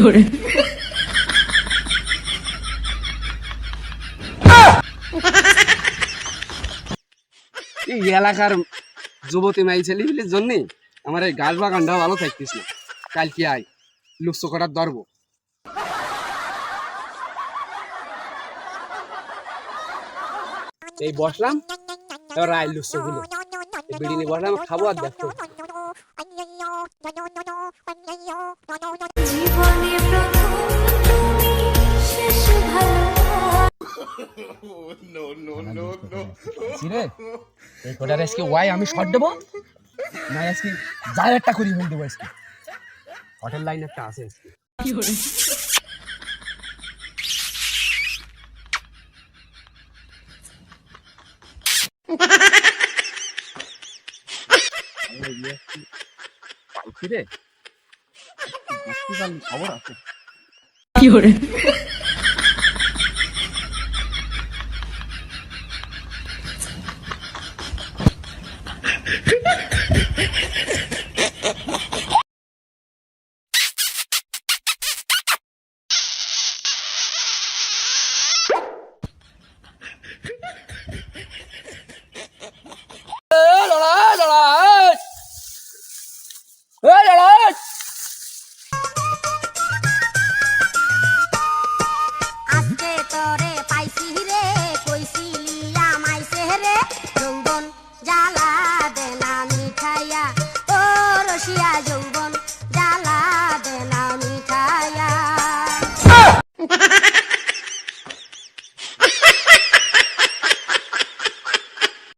有人，এই এলাকার যুবতী মাই ছেলেগুলির জন্যে আমার এই গাছ বাগানটা ভালো থাকতিস না। কালকে আয় লুকসো করার দরব এই বসলাম এবার আয় লুকসো গুলো বিড়ি বসলাম খাব আর দেখো। জীবনে প্রথম তুমি শেষ ভালো রে এই কটার আজকে ওয়াই আমি শট দেবো? না আজকে যাই একটা করি ফেল দেবো আজকে। হোটেল লাইন একটা আছে 有人，পাইছি রে। কি পারলি খবর আছে। 有人，